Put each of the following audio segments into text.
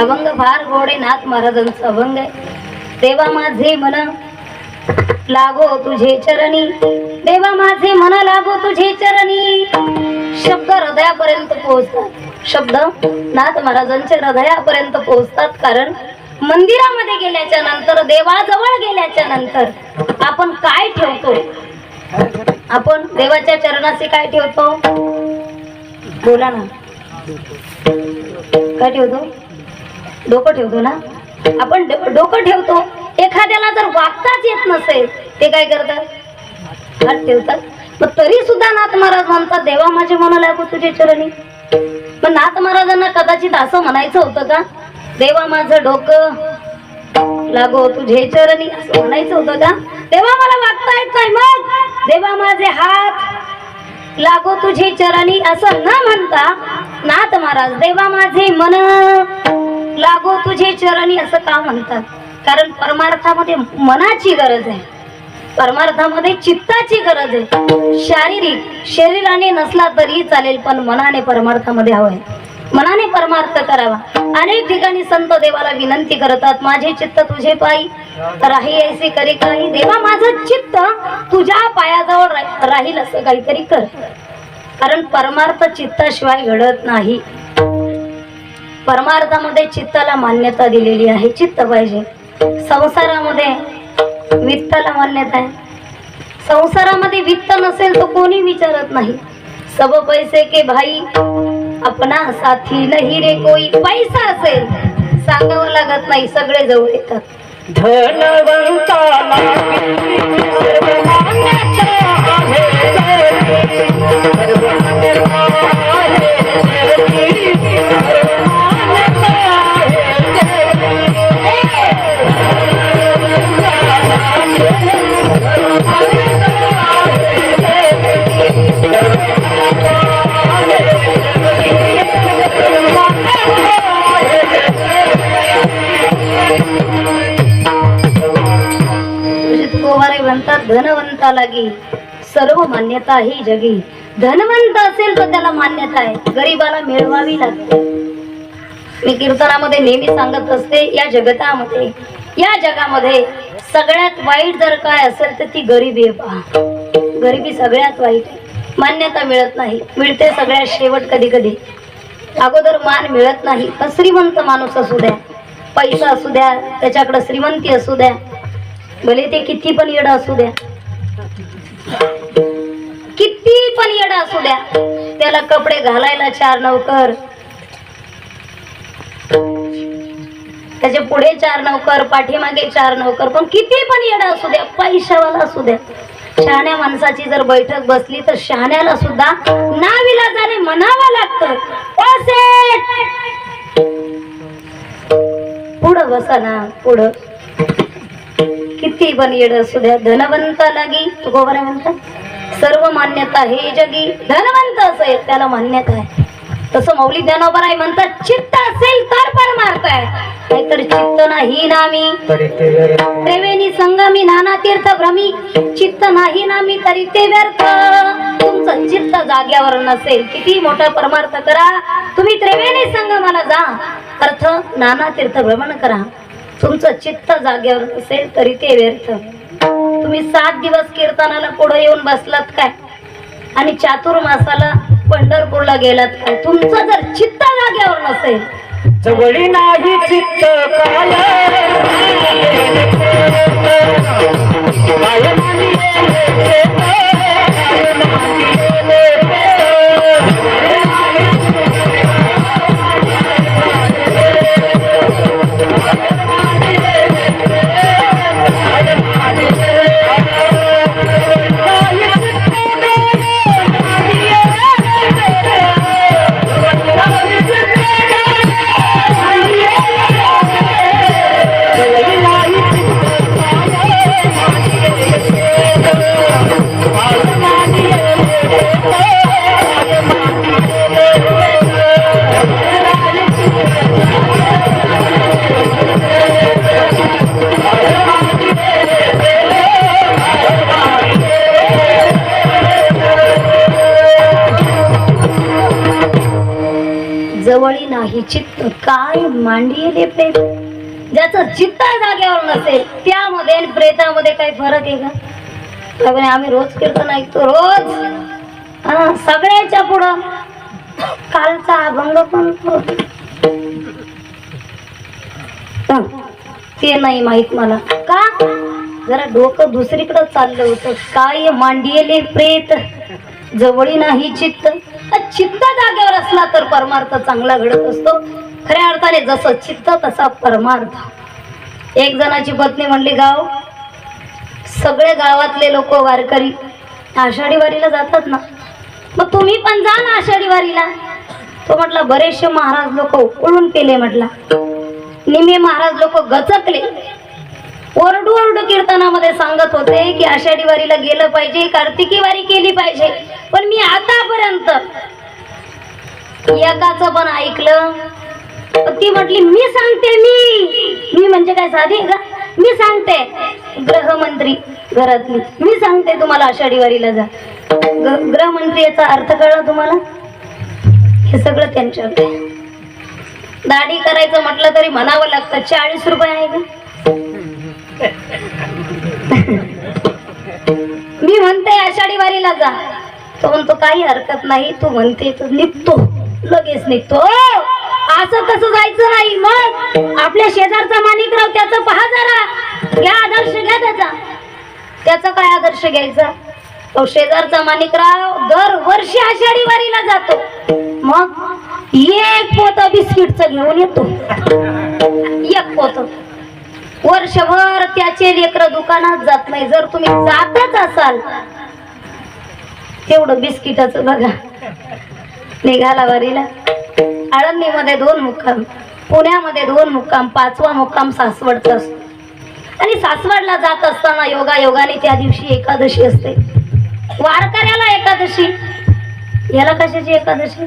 अभंग फार गोडे नाथ महाराजांचा अभंग आहे. देवा माझे मन लागो तुझे चरणी. देवा माझे मन लागो तुझे चरणी. शब्द हृदयापर्यंत पोहोचतात. शब्द नाथ महाराजांच्या हृदयापर्यंत पोहोचतात कारण मंदिरामध्ये गेल्याच्यानंतर देवाजवळ गेल्याच्यानंतर आपण काय ठेवतो? आपण देवाच्या चरणाशी काय ठेवतो? बोला ना. काय ठेवतो? डोकं ठेवतो ना? आपण डो- डोकं ठेवतो. एखाद्याला जर वागताच येत नसेल ते काय करतात? हात ठेवतात. मग तरी सुद्धा नाथ महाराज म्हणतात देवा माझे मन लागू तुझे चरणी. पण नाथ महाराजांना कदाचित असं म्हणायचं होतं का? देवा माझं डोकं लागो तुझे चरणी. असं म्हणायचं होतं का? देवा मला वागता येत नाही मग देवा माझे हात लागो तुझे चरणी. असं न म्हणता नाथ महाराज देवा माझे मन. लागो तुझे चरणी असं का म्हणतात? कारण परमार्थामध्ये मनाची गरज आहे. परमार्थामध्ये चित्ताची गरज आहे. शारीरिक शरीराने नसला तरी चालेल पण मनाने परमार्थामध्ये हवंय. मनाने परमार्थ करावा. अनेक ठिकाणी संत देवाला विनंती करतात माझे चित्त तुझे पायी राही ऐसे करी काही. देवा माझं चित्त तुझ्या पायाजवळ राहील असं काहीतरी कर. कारण परमार्थ चित्ताशिवाय घडत नाही. परमार्थामध्ये चित्ताला मान्यता दिलेली आहे. चित्त पाहिजे. संसारामध्ये वित्ताला मान्यता आहे. संसारामध्ये वित्त नसेल तर कोणी विचारत नाही. सब पैसे के भाई अपना साथी नाही रे कोई. पैसा असेल सांगावं लागत नाही. सगळे जवळ येतात. धनवंताला आहे. धनवंता लागी सर्व मान्यता ही जगी धनवंत असेल तर त्याला मान्यता आहे. गरीबाला मिळवावी लागते. मी कीर्तनामध्ये नेहमी सांगत असते या जगतामध्ये या जगामध्ये सगळ्यात वाईट जर काय असेल तर ती गरीबी आहे पहा. गरिबी सगळ्यात वाईट आहे. मान्यता मिळत नाही. मिळते सगळ्यात शेवट कधी कधी. अगोदर मान मिळत नाही. पण श्रीमंत माणूस असू द्या पैसा असू द्या त्याच्याकडं श्रीमंती असू द्या भले ते किती पण येडं असू द्या. पण येडा असू द्या. त्याला कपडे घालायला चार नौकर. त्याच्या पुढे चार नौकर पाठीमागे चार नौकर पण किती पण येडा असू द्या पैशावाला असू द्या. शहाण्या माणसाची जर बैठक बसली तर शहाण्याला सुद्धा नाविलाजाने म्हणावं लागतं. "ओ पुढं बसा ना पुढं. किती पण येड असू द्या धनवंत लागी तुकोबरा म्हणतात सर्व मान्यता हे जगी धनवंत असेल त्याला मान्यता आहे. तसं मौली ज्ञानोबराय म्हणतात चित्त असेल तर परमार्थ आहे नाहीतर चित्त नाही नामी. त्रिवेणी संगमी नाना तीर्थ भ्रमी. चित्त नाही नामी तरी ते व्यर्थ. तुमचं चित्त जाग्यावर नसेल किती मोठा परमार्थ करा. तुम्ही त्रिवेणी संगमाला जा. अर्थ नाना तीर्थ भ्रमण करा. तुमचं चित्त जाग्यावर नसेल तरी ते व्यर्थ. तुम्ही सात दिवस कीर्तनाला पुढे येऊन बसलात काय? आणि चातुर्मासाला पंढरपूरला गेलात काय? तुमचं जर चित्त जाग्यावर नसेल. जवळी नाही चित्त काल. चित्त काय मांडीले प्रेत? ज्याचं चित्त जागेवर नसेल त्यामध्ये आणि प्रेतामध्ये काही फरक आहे का? काय आम्ही रोज कीर्तन ऐकतो रोज. हा सगळ्याच्या पुढं. कालचा अभंग पण ते. नाही माहीत मला. का? जरा डोकं दुसरीकडे चाललं होतं. काय मांडियले प्रेत? जवळी नाही चित्त. चित्त जागेवर असला तर परमार्थ चांगला घडत असतो. खऱ्या अर्थाने जसं चित्त तसा परमार्थ. एक जणाची पत्नी म्हणली गाव सगळे गावातले लोक वारकरी आषाढी वारीला जातात ना? मग तुम्ही पण जा ना आषाढी वारीला. तो म्हटला बरेचसे महाराज लोक उकळून केले म्हटला. निमे महाराज लोक गचकले. ओरडू ओरडू कीर्तनामध्ये सांगत होते की आषाढी वारीला गेलं पाहिजे कार्तिकी वारी केली पाहिजे. पण मी आतापर्यंत एकाच पण ऐकलं. ती म्हटली मी सांगते मी. मी म्हणजे काय साधी? का मी सांगते गृहमंत्री घरातली. मी सांगते तुम्हाला आषाढी वारीला जा. गृहमंत्री याचा अर्थ कळला तुम्हाला? हे सगळं त्यांच्याकडे दाढी करायचं म्हटलं तरी म्हणावं लागतं. चाळीस रुपये आहे का? म्हणते आषाढी वारीला जा. तो म्हणतो काही हरकत नाही तू म्हणते तो निघतो. लगेच निघतो. असं कसं जायचं नाही. मग आपल्या शेजारचा माणिकराव त्याचं पहा जरा. घ्या आदर्श घ्या त्याचा. त्याचा काय आदर्श घ्यायचा? तो शेजारचा माणिकराव दरवर्षी आषाढी वारीला जातो. मग एक पोत बिस्किटचं घेऊन येतो. एक पोत. वर्षभर त्याचे लेकर दुकानात जात नाही. जर तुम्ही जातच असाल तेवढं बिस्किटाच बघा. निघाला वारीला. आळंदीमध्ये दोन मुक्काम पुण्यामध्ये दोन मुक्काम पाचवा मुक्काम सासवडचा असतो. आणि सासवडला जात असताना योगा योगाने त्या दिवशी एकादशी असते. वारकऱ्याला एकादशी. याला कशाची एकादशी?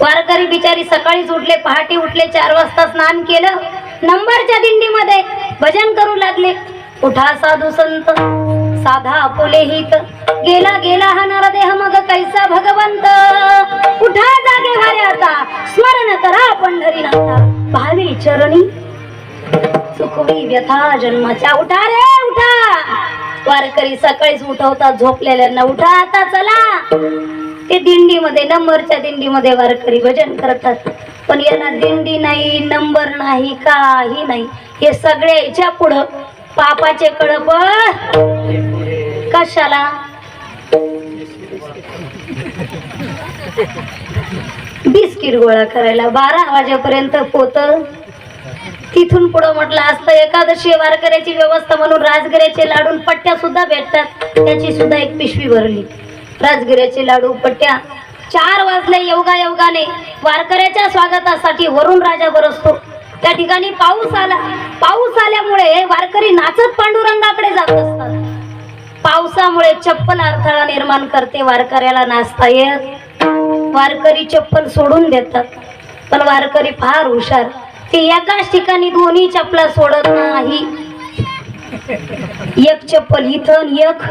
वारकरी बिचारी सकाळीच उठले पहाटे उठले चार वाजता स्नान केलं नंबरच्या दिंडीमध्ये भजन करू लागले. उठा साधू संत साधा आपुले हित. गेला गेला हा नरदेह मग कैसा भगवंत? उठा जागे भारे आता स्मरण करा पंढरीनाथा भावी चरणी सुखवी व्यथा जन्माच्या. उठा रे उठा! वारकरी सकाळीच उठवतात झोपलेल्यांना उठा आता चला. ते दिंडीमध्ये नंबरच्या दिंडीमध्ये वारकरी भजन करतात. पण यांना दिंडी नाही नंबर नाही काही नाही. हे सगळ्याच्या पुढं पापाचे कडप. कशाला? बिस्किट गोळा करायला बारा वाजेपर्यंत पोत. तिथून पुढं म्हटलं असतं एकादशी वारकऱ्याची व्यवस्था म्हणून राजगिऱ्याचे लाडून पट्ट्या सुद्धा भेटतात. त्याची सुद्धा एक पिशवी भरली. राजगिऱ्याचे लाडू पट्ट्या चार वाजले योगा योगाने वारकऱ्याच्या स्वागतासाठी वरुण राजा बरसतो. त्या ठिकाणी पाऊस आला. पाऊस आल्यामुळे वारकरी नाचत पांडुरंगाकडे जात असतात. पावसामुळे चप्पल अडथळा निर्माण करते वारकऱ्याला नाचता येत. वारकरी चप्पल सोडून देतात. पण वारकरी फार हुशार. ते एकाच ठिकाणी दोन्ही चपला सोडत नाही. एक चप्पल इथं एक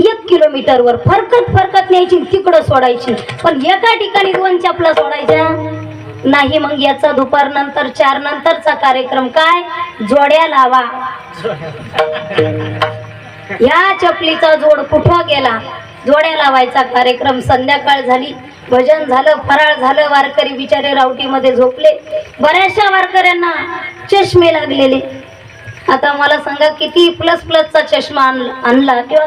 एक किलोमीटर वर फरकत फरकत न्यायची तिकडं सोडायची. पण एका ठिकाणी दोन चपला सोडायच्या? नाही मग याचा दुपार नंतर चार नंतरचा कार्यक्रम काय? जोड्या लावा. या चपलीचा जोड कुठं गेला? जोड्या लावायचा कार्यक्रम संध्याकाळ झाली. भजन झालं फराळ झालं वारकरी बिचारे रावटीमध्ये झोपले. बऱ्याचशा वारकऱ्यांना चष्मे लागलेले. आता मला सांगा किती प्लस प्लसचा चष्मा आणला आणला किंवा